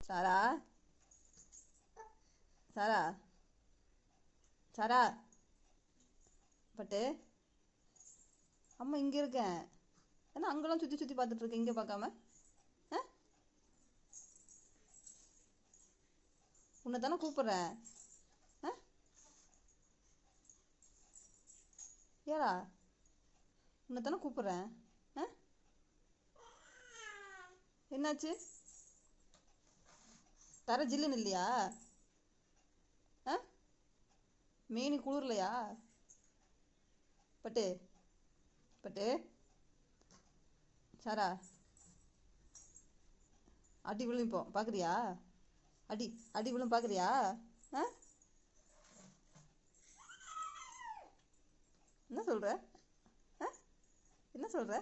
சாரா சாரா சாரா பட்டு? அம்மா இங்கே இருக்கேன் ஏன்னா அங்கெல்லாம் சுற்றி சுற்றி பார்த்துட்ருக்கேன் இங்கே பார்க்காம. ஆ? உன்னை தானே கூப்பிட்றேன் ஆ? ஏடா? உன்னை தானே கூப்பிட்றேன் ஆ? என்னாச்சு? தர ஜில்லுன்னு இல்லையா? ஆ? மீன் குளிரலையா? பட்டு பட்டு. சாரா. அடி விழும் இப்போ பார்க்குறியா அடி அடி விழும் பார்க்குறியா ஆ? என்ன சொல்கிற ஆ? என்ன சொல்கிற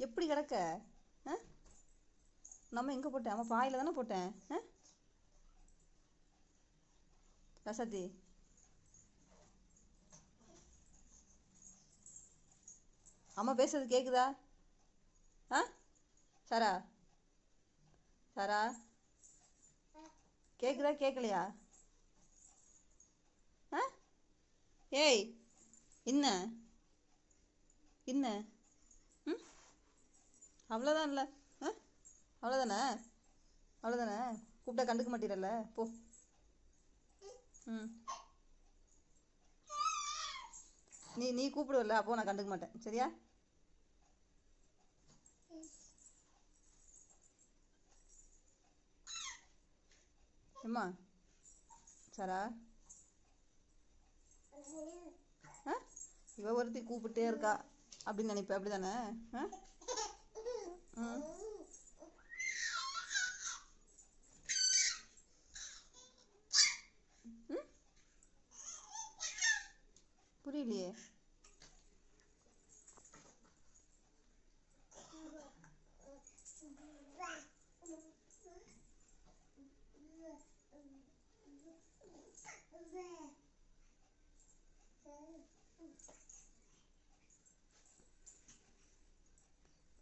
எப்படி கிடக்க? ஆ? நம்ம எங்கே போட்டேன்? நம்ம பாயில் தானே போட்டேன். ஆ? ரசதி அம்மா பேசுறது கேட்குதா ஆ? சாரா? சாரா? கேட்குதா கேட்கலையா ஆ? ஏய் என்ன? என்ன? அவ்வளோதான் இல்லை ஆ? அவ்வளோதானே அவ்வளோதானே கூப்பிட்டா கண்டுக்க மாட்டீரல்ல? போ. ம். நீ நீ கூப்பிடுவல்ல அப்போ நான் கண்டுக்க மாட்டேன். சரியா? எம்மா? சாரா? ஆ? இவ ஒருத்தி கூப்பிட்டே இருக்கா. அப்படின்னு நினைப்ப அப்படிதானே? ஆ ம் ம்? புரியலையே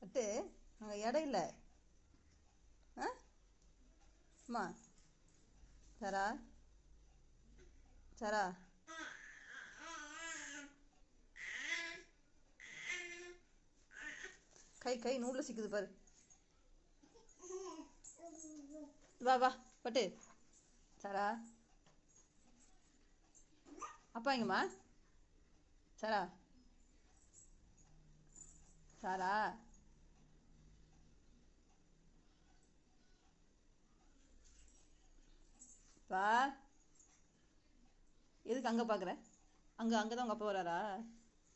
பட்டு அங்கே இடம் இல்லை. ஆ? அம்மா. சரா சரா கை கை நூலில் சிக்குது பாரு. வா வா பட்டு. சரா. அப்பா எங்கம்மா? சாரா. சாரா. பா எதுக்கு அங்கே பார்க்குற அங்கே அங்கே தான் உங்கள் அப்பா வராரா?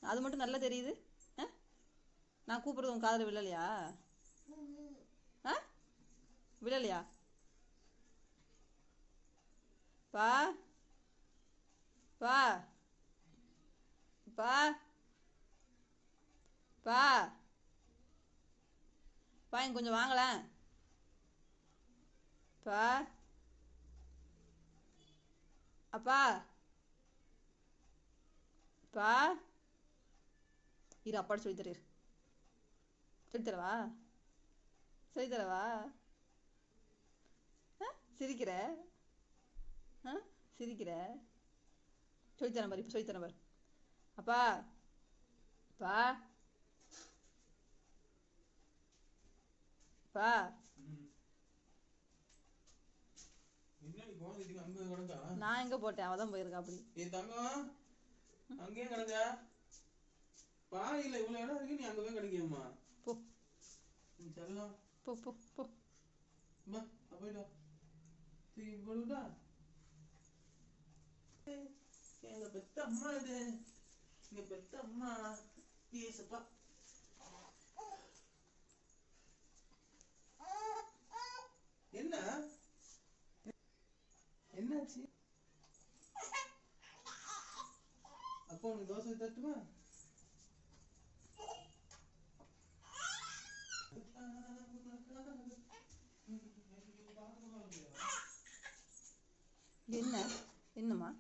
அது மட்டும் நல்லா தெரியுது. நான் கூப்பிட்றது உன் காதில் விழலையா ஆ? விழலையா பா. பா. பா. பா. பா இங்க கொஞ்சம் வாங்களேன் பா. அப்பா. பா. இரு அப்பாடு சொல்லி தரேன் சொல்லி தரவா சொல்லி தரவா ஆ சிரிக்கிற? ஆ சிரிக்கிற? சொல்லித்தரேன் பாரு இப்போ சொல்லித்தரேன் பாரு. அப்பா பா பா என்னடி குழந்தைக்கு அங்க கிடந்தா நான் எங்கே போட்டேன்? அவள் தான் போயிருக்கா அப்படி. என் தங்கம். அங்கேயே கிடந்த பாதியில இவ்வளவு இடம் இருக்கு நீ அங்க போய் கிடைக்கியம்மா. போ. போ போ போ. எங்க பெத்த அம்மா இது. எங்க பெத்த அம்மா. ஏசப்பா. என்ன? என்னாச்சு? அப்போ உனக்கு தோசை தட்டுமா என்ன? என்னம்மா?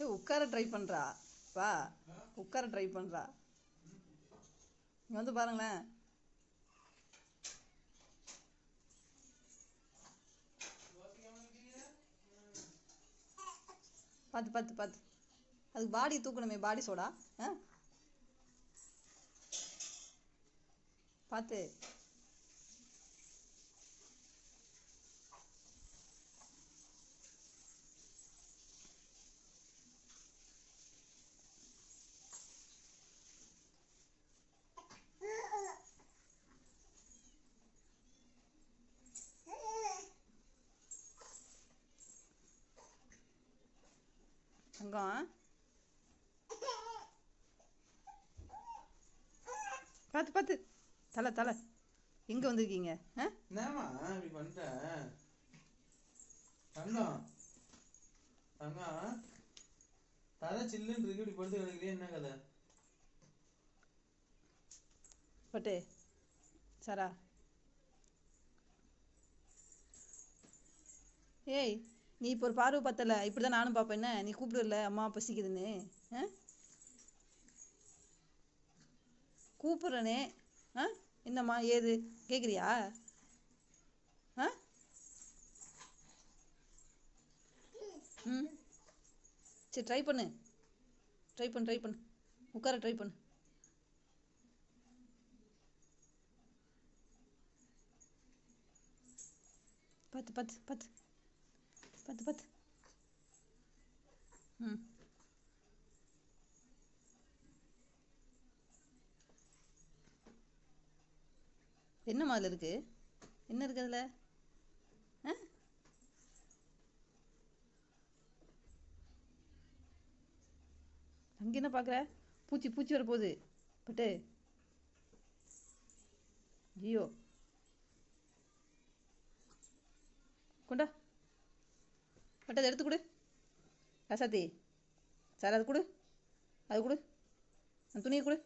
ஏ உட்கார ட்ரை பண்ணுறா வா உட்கார ட்ரை பண்ணுறா இங்கே வந்து பாருங்களேன். பார்த்து பார்த்து பார்த்து அதுக்கு பாடி தூக்கணுமே பாடி சோடா ஆ? பார்த்து தங்கம் பார்த்து பார்த்து தலை தலை. எங்கே வந்திருக்கீங்க? என்னம்மா இப்படி பண்ணிட்ட? தங்கம். தங்கம். தலை சில்லுன்னு இருக்கு இப்படி படுத்து என்ன கதை? பட்டு. சாரா. ஏய் நீ இப்போ ஒரு பார்வை பார்த்தல இப்படி தான் நானும் பார்ப்பேன் என்ன? நீ கூப்பிடுல அம்மா பசிக்குதுன்னு? ஆ? கூப்பிட்றனே. ஆ? என்னம்மா ஏது? கேட்குறியா ஆ? ம். சரி ட்ரை பண்ணு. ட்ரை பண்ணு ட்ரை பண்ணு. உட்கார ட்ரை பண்ணு. பார்த்து பார்த்து பார்த்து. பார்த்து பார்த்து ம் என்னம்மா அதில் இருக்கு? என்ன இருக்கு அதில்? ஆ? அங்கே என்ன பார்க்குற பூச்சி பூச்சி வர போகுது பட்டு. ஐயோ. கொண்டா. பட்டு அதை எடுத்து கொடு. ரசாத்தி சார் அது கொடு. அது கொடு. அந்த துணியை கொடு.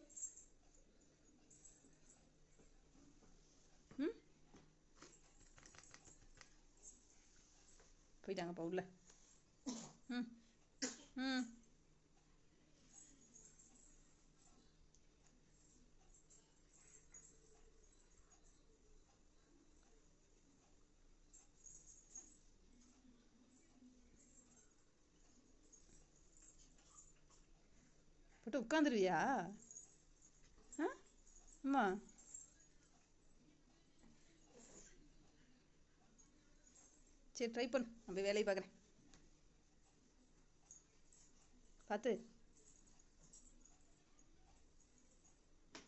ம்? போயிட்டாங்கப்பா உள்ள ம். ம். போட்டு உட்காந்துருவியா ஆ? அம்மா. சரி ட்ரை பண்ணு. நான் போய் வேலையை பார்க்குறேன். பார்த்து.